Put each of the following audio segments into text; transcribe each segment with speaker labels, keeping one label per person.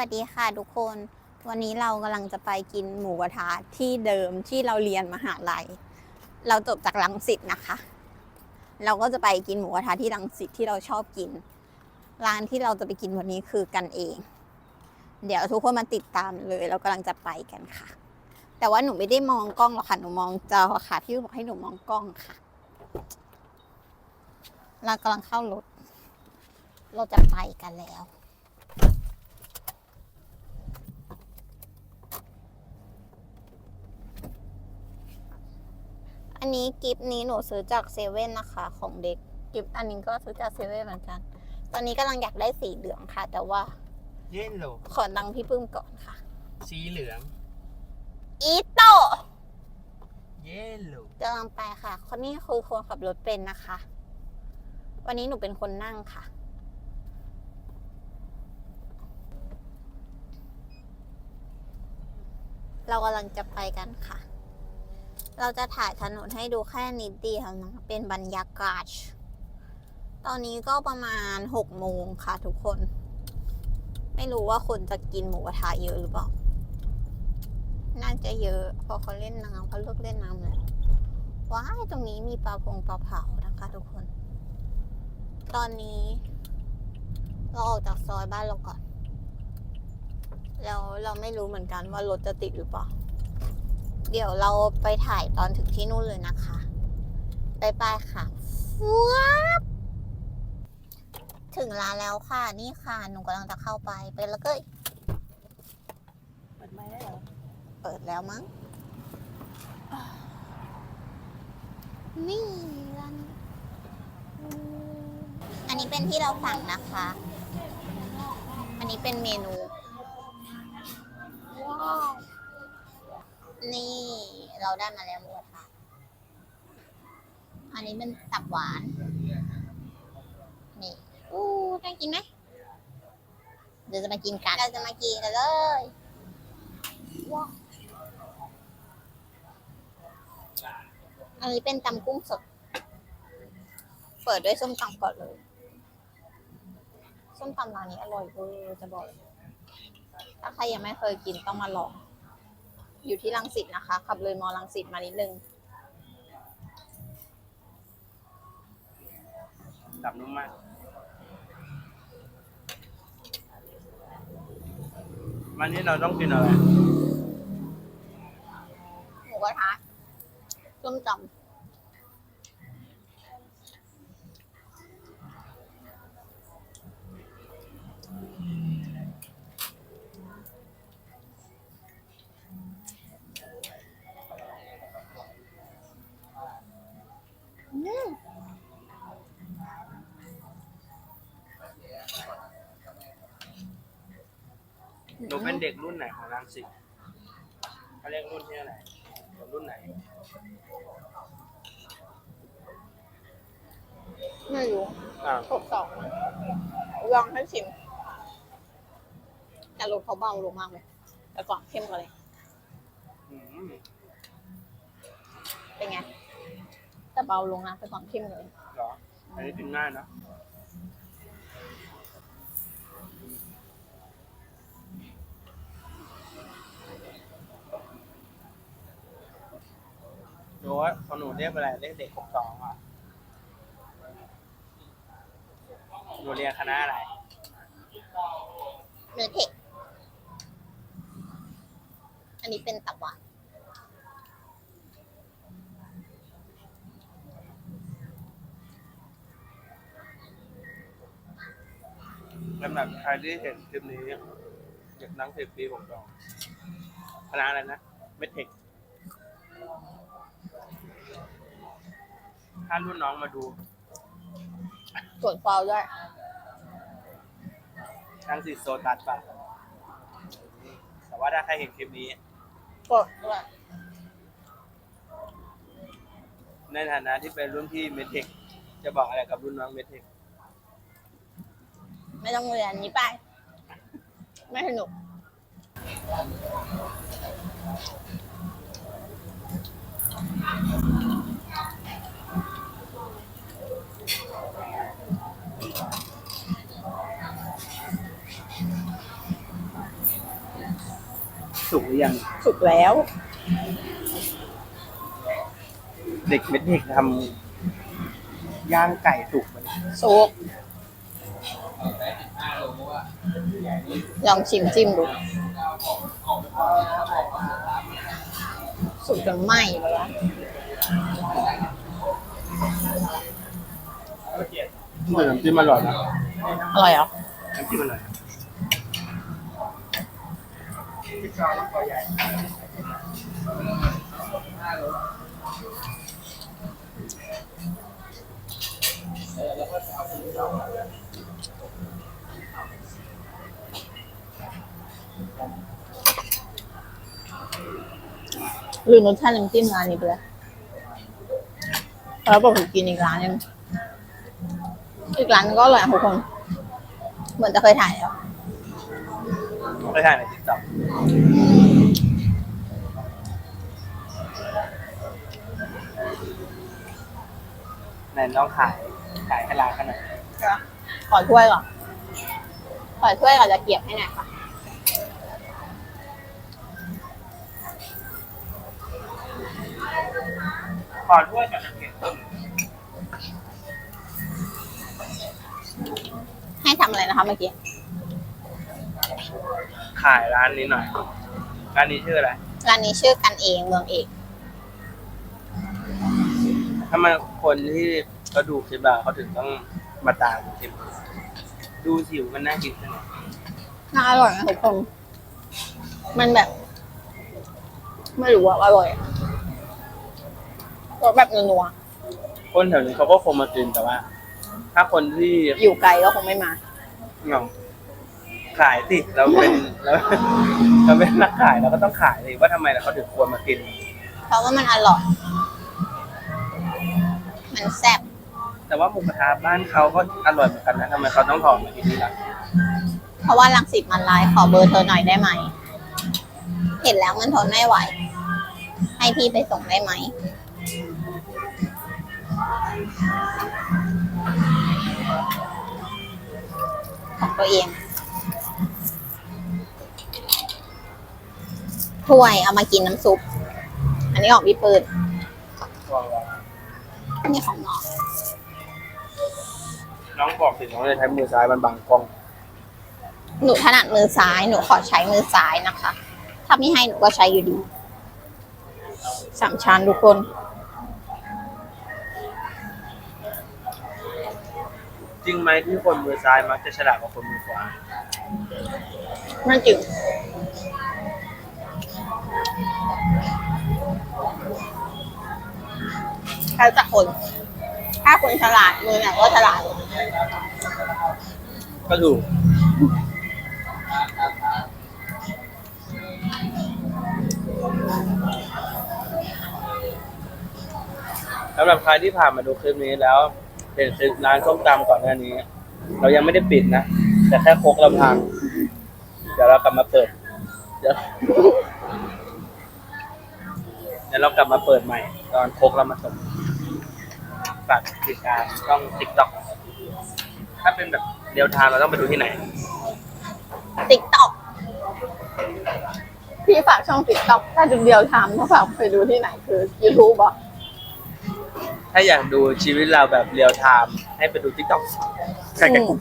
Speaker 1: วัสดีค่ะทุกคน วันนี้เรากำลังจะไปกินหมูกระทะที่เดิมที่เราเรียนมหาลัย เราจบจากรังสิตนะคะ เราก็จะไปกินหมูกระทะที่รังสิตที่เราชอบกิน ร้านที่เราจะไปกินวันนี้คือกันเอง เดี๋ยวทุกคนมาติดตามเลย เรากำลังจะไปกันค่ะ แต่ว่าหนูไม่ได้มองกล้องหรอกค่ะหนูมองจอค่ะพี่บอกให้หนูมองกล้องค่ะ เรากำลังเข้ารถ เราจะไปกันแล้ว อันนี้กิฟต์นี้หนูซื้อจากเซเว่นนะคะของเด็กกิฟต์อันนี้ก็ซื้อจากเซเว่นเหมือนกัน ตอนนี้กำลังอยากได้สีเหลืองค่ะ แต่ว่า
Speaker 2: เย็นโล
Speaker 1: ขอตังค์พี่ปื้มก่อนค่ะ
Speaker 2: สีเหลือง
Speaker 1: อีโตะ
Speaker 2: เย็นโล
Speaker 1: กำลังไปค่ะ คนนี้คือคนขับรถเป็นนะคะ วันนี้หนูเป็นคนนั่งค่ะ เรากำลังจะไปกันค่ะ เราจะถ่ายถนนให้ดูแค่นิดเดียวนะ เป็นบรรยากาศ ตอนนี้ก็ประมาณหกโมงค่ะทุกคน ไม่รู้ว่าคนจะกินหมูกระทะเยอะหรือเปล่า น่าจะเยอะเพอเขาเล่นน้ำเขาเลิกเล่นน้ำแล้วว้ายตรงนี้มีปลาพงปลาเผานะคะ ทุกคน ตอนนี้ เราออกจากซอยบ้านเราก่อน แล้วเราไม่รู้เหมือนกันว่ารถจะติดหรือเปล่า เดี๋ยวเราไปถ่ายตอนถึงที่นู่นเลยนะคะไปไปค่ะว้าบถึงร้านแล้วค่ะ นี่ค่ะ หนูกำลังจะเข้าไป ไปแล้วก็
Speaker 2: เปิดไม้ได้เหรอ
Speaker 1: เปิดแล้วมั้ง นี่ร้านอันนี้เป็นที่เราสั่งนะคะ อันนี้เป็นเมนู นี่เราได้มาแล้วหมูกระทะอันนี้เป็นตับหวาน นี่อู้น่ากินไหมเดี๋ยวจะมากินกัน เราจะมากินกันเลยว้าวอันนี้เป็นตำกุ้งสด เปิดด้วยส้มตำก่อนเลย ส้มตำร้านนี้อร่อยเวอร์จะบอกเลยถ้าใครยังไม่เคยกินต้องมาลอง อยู่ที่รังสิตนะคะ ขับเลยมอรังสิตมานิดนึง
Speaker 2: ดับนุ่มมากวันนี้เราต้องกินอะไร
Speaker 1: หมูกระทะส้มตำ
Speaker 2: เป็นเด็กรุ่นไหนของรังสิตเขาเรียกรุ่นที่อะไหรคนรุ่นไหน
Speaker 1: ไม่รู้
Speaker 2: อ่า
Speaker 1: หกสองลองให้ชิม แต่รสเขาเบาลงมากเลยแต่ก่อนเข้มกว่าเลย
Speaker 2: อืม
Speaker 1: เป็นไงแต่เบาลงนะแต่ก่อนเข้มเลย
Speaker 2: เหรออันนี้กินง่ายเนอะ หนูว่าของหนูเรียกอะไรเรียกเด็กหกสองอะหนูเรียนคณะอะไร
Speaker 1: เนื้อเทคอันนี้เป็นตับหวาน
Speaker 2: สำหรับใครที่เห็นคลิปนี้อยากนั่งสิบปีผมจองคณะอะไรนะเมทเทค ถ้ารุ่นน้องมาดู
Speaker 1: ส่วนฟาวด้วย
Speaker 2: นั่งสิโซตัสป่ะแต่ว่าถ้าใครเห็นคลิปนี้
Speaker 1: กดด้วย
Speaker 2: ในฐานะที่เป็นรุ่นพี่เมทเทคจะบอกอะไรกับรุ่นน้องเมทเทค
Speaker 1: ไม่ต้องเรียนนี้ไป ไม่สนุก
Speaker 2: สุก รือยัง
Speaker 1: สุกแล้ว
Speaker 2: เด็กเม็ดเด็กทำย่างไก่สุกมัน
Speaker 1: สุกลองชิมจิ้มดู สุกจนไหม้ไปแล้ว
Speaker 2: เหมือนน้ำจิ้มอร่อยนะ
Speaker 1: อร่อยเหรอ
Speaker 2: น้ำจิ้มอร่อย
Speaker 1: ลืมรสชาติน้ำจิ้มร้านนี้ไปแล้วแล้วบอกถึงกินอีกร้านนึงอีกร้านก็อร่อยทุกคน เหมือนจะเคยถ่ายแล้ว
Speaker 2: ไม่ใช่ในติ๊กต็อก ไหนน้องขายขายให้ร้านขนาด
Speaker 1: ขอถ้วยก่อน ขอถ้วยก่อนจะเก็บให้หน่อยค่ะ
Speaker 2: ขอถ้วยกับน้ำเก็บ
Speaker 1: ให้ทำอะไรนะคะเมื่อกี้
Speaker 2: ขายร้านนี้หน่อยร้านนี้ชื่ออะไร
Speaker 1: ร้านนี้ชื่อกันเองเมืองเอก
Speaker 2: ทำไมคนที่เขาดูคลิปเราเขาถึงต้องมาตามคลิปดูสิวมันน่ากินขนาด
Speaker 1: น่าอร่อยนะทุกคน มันแบบ ไม่รู้ว่าอร่อยอะรสแบบนัว
Speaker 2: คนแถวนี้เขาก็คงมากินแต่ว่า ถ้าคนที่
Speaker 1: ๆอยู่ไกลก็คงไม่มา
Speaker 2: เงาขายติดเราเป็นเราเราเป็นนักขายเราก็ต้องขายเลยว่าทำไมเขาถึงควรมากิน
Speaker 1: เพราะว่ามันอร่อย มันแซ่บ
Speaker 2: แต่ว่าหมูกระทะบ้านเขาก็อร่อยเหมือนกันนะทำไมเขาต้องถอดมาที่นี่ล่ะ
Speaker 1: เพราะว่าลังสิตมันไลน์ขอเบอร์เธอหน่อยได้ไหม เห็นแล้วมันทนไม่ไหว ให้พี่ไปส่งได้ไหม ของตัวเอง ถ้วยเอามากินน้ำซุป อันนี้ของพี่ปื นนี่ของน้อง
Speaker 2: น้องบอกสิน้องจะใช้มือซ้ายมันบังกล้อง
Speaker 1: หนูถนัดมือซ้าย หนูขอใช้มือซ้ายนะคะ ถ้าไม่ให้หนูก็ใช้อยู่ดีสามชั้นทุกคน
Speaker 2: จริงไหมที่คนมือซ้ายมักจะฉลาดกว่าคนมือขวา
Speaker 1: ไม่จริง แล้วแต่คน ถ้าคนฉลาดมือไหนก็ฉลาด
Speaker 2: ก็ถูกสำหรับใครที่ผ่านมาดูคลิปนี้แล้วเห็นซื้อร้านส้มตำก่อนหน้านี้ เรายังไม่ได้ปิดนะ แต่แค่โคกเราพัง เดี๋ยวเรากลับมาเปิด เดี๋ยวเดี๋ยวเรากลับมาเปิดใหม่ ตอนโคกเรามาส่ง ฝากติดตามช่องติ๊กต็อกถ้าเป็นแบบเดียวทางเราต้องไปดูที่ไหน
Speaker 1: ติ๊กต็อกพี่ฝากช่องติ๊กต็อกถ้าจุดเดียวทำถ้าฝากไปดูที่ไหนคือ YouTube อะ
Speaker 2: ถ้าอยากดูชีวิตเราแบบเรียลไทม์ให้ไปดูทิกต็อกใช่กันกุ๊ก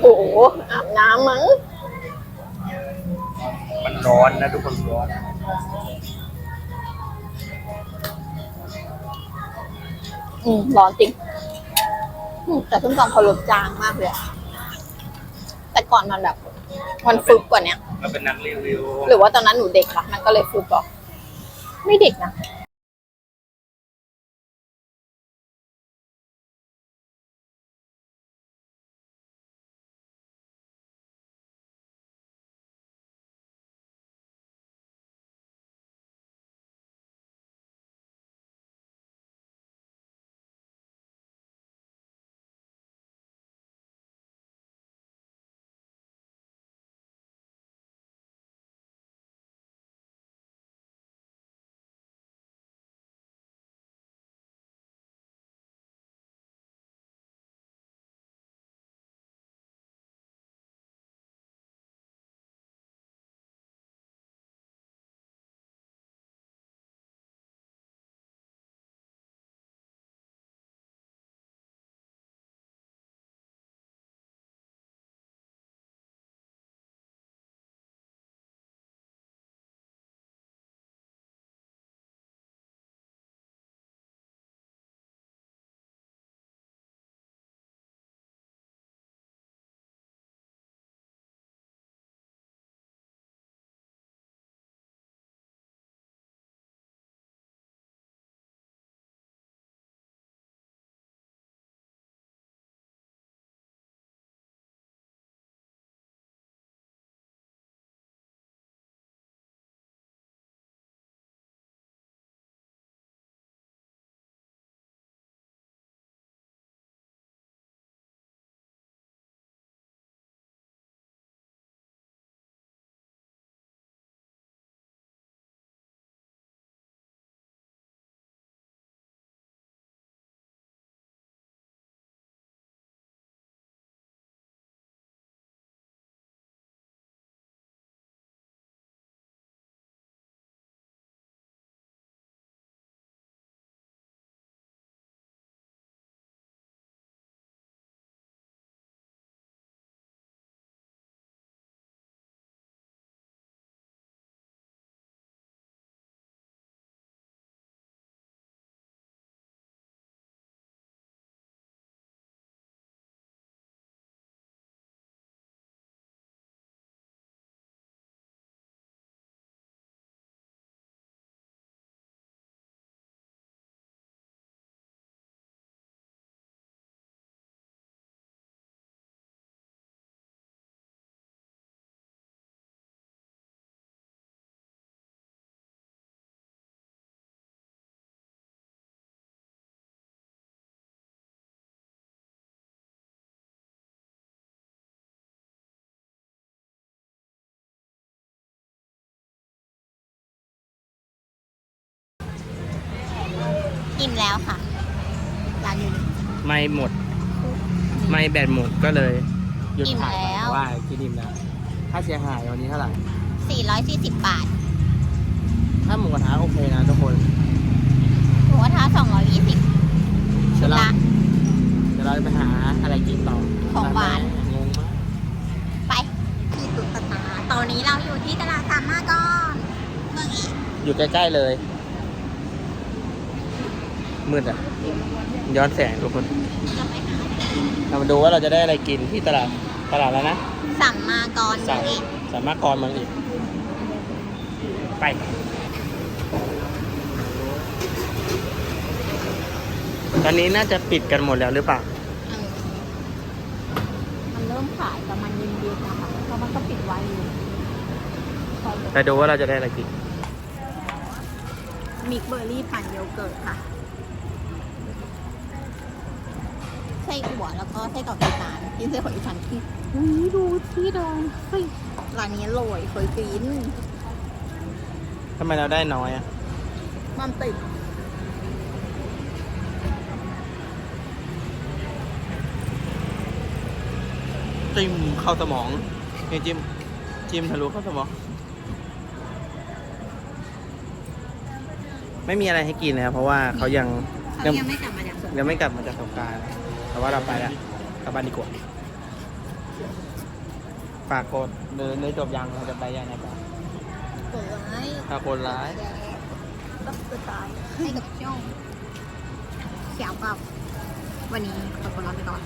Speaker 1: โอ้โหอาบน้ำมั้ง
Speaker 2: มันร้อนนะทุกคนร้อน
Speaker 1: อืมร้อนจริงอืมแต่ส้มตำเขารสจางมากเลยอะแต่ก่อนมันแบบ มันฟึบกว่าเนี้ย
Speaker 2: เราเป็นนักรีวิว
Speaker 1: หรือว่าตอนนั้นหนูเด็กปะมันก็เลยฟึบหรอไม่เด็กนะ อิ่มแล้วค่ะร้านอยู่นี่
Speaker 3: ไม่หมด ไม่แบตหมดก็เลยหยุด
Speaker 1: อิ่ม
Speaker 3: ถ่าย
Speaker 1: แล้ว
Speaker 3: ว่ากินอิ่มแล้วค่าเสียหายวันนี้เท่าไหร่
Speaker 1: 440 บาท
Speaker 3: ถ้าหมูกระทะโอเคนะทุกคน
Speaker 1: หมูกระทะ220
Speaker 3: เดี๋ยวเรา
Speaker 1: ละ
Speaker 3: เดี๋ยวเราจะไปหาอะไรกินต่อ
Speaker 1: ของหวาน
Speaker 3: งงมาก
Speaker 1: ไปที่ตุ๊กตาตอนนี้เราอยู่ที่ตลาดสามมาก่อนเมืองอีก
Speaker 3: อยู่ใกล้ๆเลย มืดอะ ย้อนแสงทุกคน
Speaker 1: จะไปหา
Speaker 3: เรามาดูว่าเราจะได้อะไรกินที่ตลาดตลาดแล้วนะ
Speaker 1: สัมมาก่อนเมื
Speaker 3: สา
Speaker 1: อง
Speaker 3: ม
Speaker 1: อีก
Speaker 3: สามารถกรเมืองอีก ไป ตอนนี้น่าจะปิดกันหมดแล้วหรือเปล่า
Speaker 1: เออมันเริ่มขายประมาณเย็นๆนะคะเพราะมันก็ปิดไว้อยู่
Speaker 3: ไปดูว่าเราจะได้อะไรกิน
Speaker 1: มิกเบอร์รี่ปั่นโยเกิร์ตค่ะ ไส้อั่วแล้วก็ไส้กรอกอีสานกินไส้กรอกอีสานที่อุ้ยดูที่ดองเฮ้ยร้านนี้อร่อยเคยกิน
Speaker 3: ทำไมเราได้น้อยอะ
Speaker 1: มันติด
Speaker 3: จิ้มเข้าสมองนี่จิ้มจิ้มทะลุเข้าสมอง ไม่มีอะไรให้กินนะครับเพราะว่าเขายัง
Speaker 1: เขายังไม่กลับมาจากสวน
Speaker 3: ยังไม่กลับมาจากสงกราร แต่ว่าเราไปแล้วกลับบ้านดีกว่า ฝากกดเดินได้จบยังเราจะไปยังไงต่อ
Speaker 1: เปิดไว้
Speaker 3: ถ้าคนร้าย
Speaker 1: ก็สไตล์ให้กับช่องเสียวกับ วันนี้ขอตัวลาไปก่อน